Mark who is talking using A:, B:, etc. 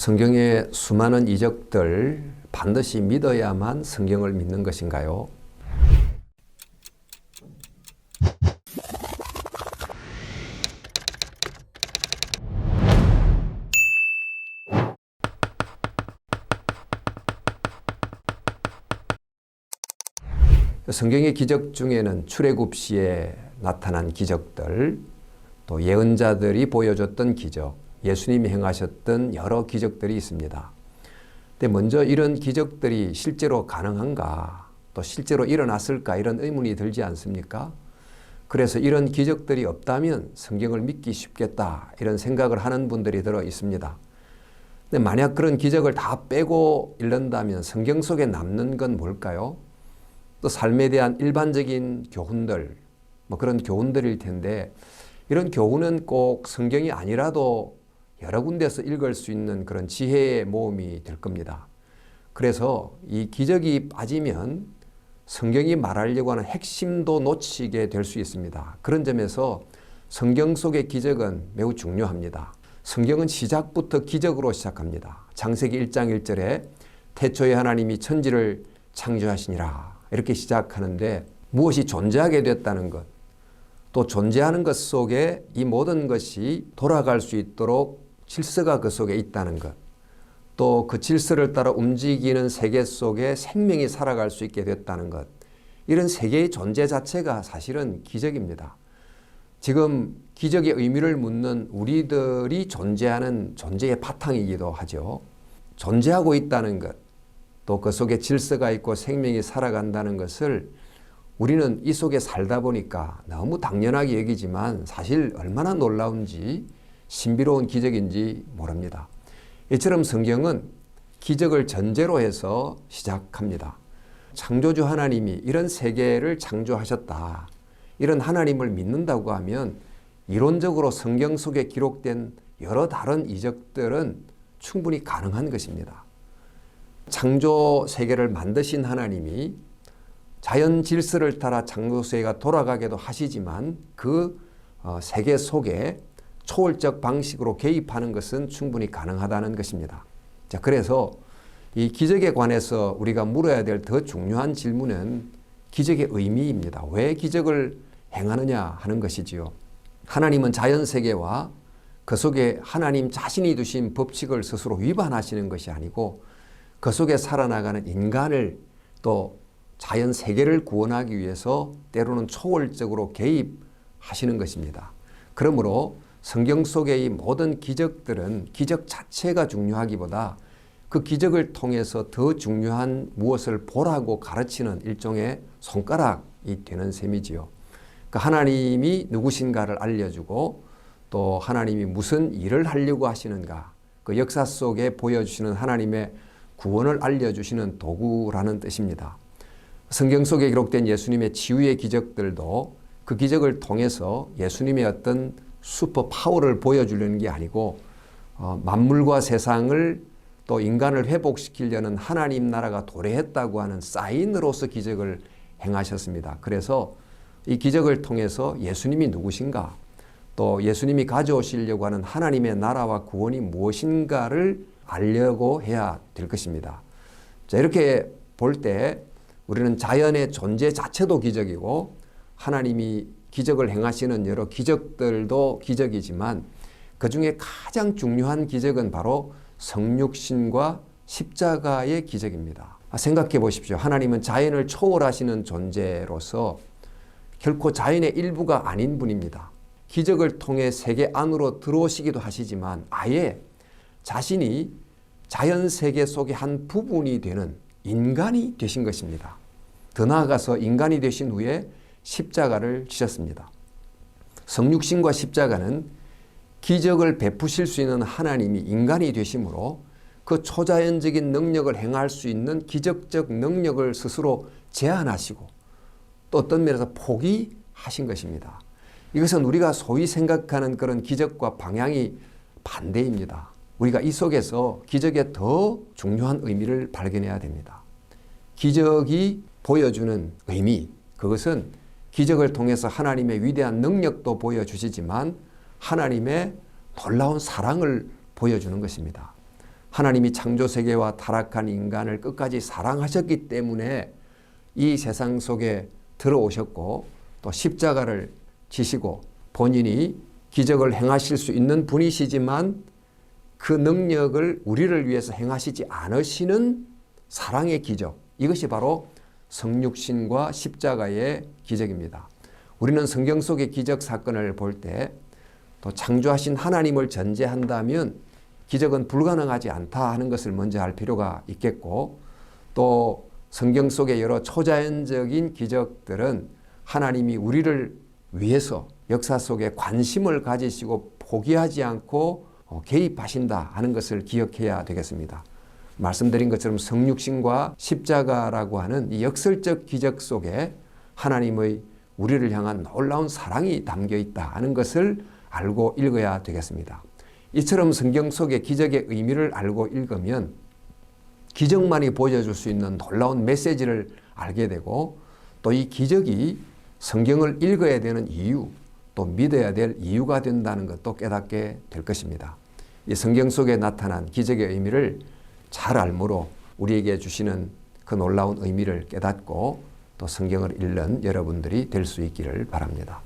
A: 성경의 수많은 이적들 반드시 믿어야만 성경을 믿는 것인가요? 성경의 기적 중에는 출애굽 시에 나타난 기적들, 또 예언자들이 보여줬던 기적, 예수님이 행하셨던 여러 기적들이 있습니다. 근데 먼저 이런 기적들이 실제로 가능한가, 또 실제로 일어났을까 이런 의문이 들지 않습니까? 그래서 이런 기적들이 없다면 성경을 믿기 쉽겠다 이런 생각을 하는 분들이 들어 있습니다. 근데 만약 그런 기적을 다 빼고 읽는다면 성경 속에 남는 건 뭘까요? 또 삶에 대한 일반적인 교훈들, 뭐 그런 교훈들일 텐데 이런 교훈은 꼭 성경이 아니라도 여러 군데서 읽을 수 있는 그런 지혜의 모험이 될 겁니다. 그래서 이 기적이 빠지면 성경이 말하려고 하는 핵심도 놓치게 될 수 있습니다. 그런 점에서 성경 속의 기적은 매우 중요합니다. 성경은 시작부터 기적으로 시작합니다. 창세기 1장 1절에 태초에 하나님이 천지를 창조하시니라 이렇게 시작하는데 무엇이 존재하게 됐다는 것, 또 존재하는 것 속에 이 모든 것이 돌아갈 수 있도록 질서가 그 속에 있다는 것, 또 그 질서를 따라 움직이는 세계 속에 생명이 살아갈 수 있게 됐다는 것, 이런 세계의 존재 자체가 사실은 기적입니다. 지금 기적의 의미를 묻는 우리들이 존재하는 존재의 바탕이기도 하죠. 존재하고 있다는 것, 또 그 속에 질서가 있고 생명이 살아간다는 것을 우리는 이 속에 살다 보니까 너무 당연하게 여기지만 사실 얼마나 놀라운지 신비로운 기적인지 모릅니다. 이처럼 성경은 기적을 전제로 해서 시작합니다. 창조주 하나님이 이런 세계를 창조하셨다. 이런 하나님을 믿는다고 하면 이론적으로 성경 속에 기록된 여러 다른 이적들은 충분히 가능한 것입니다. 창조 세계를 만드신 하나님이 자연 질서를 따라 창조 세계가 돌아가게도 하시지만 그 어, 세계 속에 초월적 방식으로 개입하는 것은 충분히 가능하다는 것입니다. 자, 그래서 이 기적에 관해서 우리가 물어야 될 더 중요한 질문은 기적의 의미입니다. 왜 기적을 행하느냐 하는 것이지요. 하나님은 자연 세계와 그 속에 하나님 자신이 두신 법칙을 스스로 위반하시는 것이 아니고 그 속에 살아나가는 인간을 또 자연 세계를 구원하기 위해서 때로는 초월적으로 개입하시는 것입니다. 그러므로 성경 속의 이 모든 기적들은 기적 자체가 중요하기보다 그 기적을 통해서 더 중요한 무엇을 보라고 가르치는 일종의 손가락이 되는 셈이지요. 그 하나님이 누구신가를 알려주고 또 하나님이 무슨 일을 하려고 하시는가 그 역사 속에 보여주시는 하나님의 구원을 알려주시는 도구라는 뜻입니다. 성경 속에 기록된 예수님의 치유의 기적들도 그 기적을 통해서 예수님의 어떤 슈퍼 파워를 보여주려는 게 아니고 어, 만물과 세상을 또 인간을 회복시키려는 하나님 나라가 도래했다고 하는 사인으로서 기적을 행하셨습니다. 그래서 이 기적을 통해서 예수님이 누구신가 또 예수님이 가져오시려고 하는 하나님의 나라와 구원이 무엇인가를 알려고 해야 될 것입니다. 자, 이렇게 볼 때 우리는 자연의 존재 자체도 기적이고 하나님이 기적을 행하시는 여러 기적들도 기적이지만 그 중에 가장 중요한 기적은 바로 성육신과 십자가의 기적입니다. 아, 생각해 보십시오. 하나님은 자연을 초월하시는 존재로서 결코 자연의 일부가 아닌 분입니다. 기적을 통해 세계 안으로 들어오시기도 하시지만 아예 자신이 자연 세계 속의 한 부분이 되는 인간이 되신 것입니다. 더 나아가서 인간이 되신 후에 십자가를 지셨습니다. 성육신과 십자가는 기적을 베푸실 수 있는 하나님이 인간이 되심으로 그 초자연적인 능력을 행할 수 있는 기적적 능력을 스스로 제한하시고 또 어떤 면에서 포기하신 것입니다. 이것은 우리가 소위 생각하는 그런 기적과 방향이 반대입니다. 우리가 이 속에서 기적의 더 중요한 의미를 발견해야 됩니다. 기적이 보여주는 의미, 그것은 기적을 통해서 하나님의 위대한 능력도 보여주시지만 하나님의 놀라운 사랑을 보여주는 것입니다. 하나님이 창조 세계와 타락한 인간을 끝까지 사랑하셨기 때문에 이 세상 속에 들어오셨고 또 십자가를 지시고 본인이 기적을 행하실 수 있는 분이시지만 그 능력을 우리를 위해서 행하시지 않으시는 사랑의 기적. 이것이 바로 성육신과 십자가의 기적입니다. 우리는 성경 속의 기적 사건을 볼 때 또 창조하신 하나님을 전제한다면 기적은 불가능하지 않다 하는 것을 먼저 알 필요가 있겠고 또 성경 속의 여러 초자연적인 기적들은 하나님이 우리를 위해서 역사 속에 관심을 가지시고 포기하지 않고 어, 개입하신다 하는 것을 기억해야 되겠습니다. 말씀드린 것처럼 성육신과 십자가라고 하는 이 역설적 기적 속에 하나님의 우리를 향한 놀라운 사랑이 담겨 있다 하는 것을 알고 읽어야 되겠습니다. 이처럼 성경 속의 기적의 의미를 알고 읽으면 기적만이 보여줄 수 있는 놀라운 메시지를 알게 되고 또 이 기적이 성경을 읽어야 되는 이유 또 믿어야 될 이유가 된다는 것도 깨닫게 될 것입니다. 이 성경 속에 나타난 기적의 의미를 잘 알므로 우리에게 주시는 그 놀라운 의미를 깨닫고 또 성경을 읽는 여러분들이 될 수 있기를 바랍니다.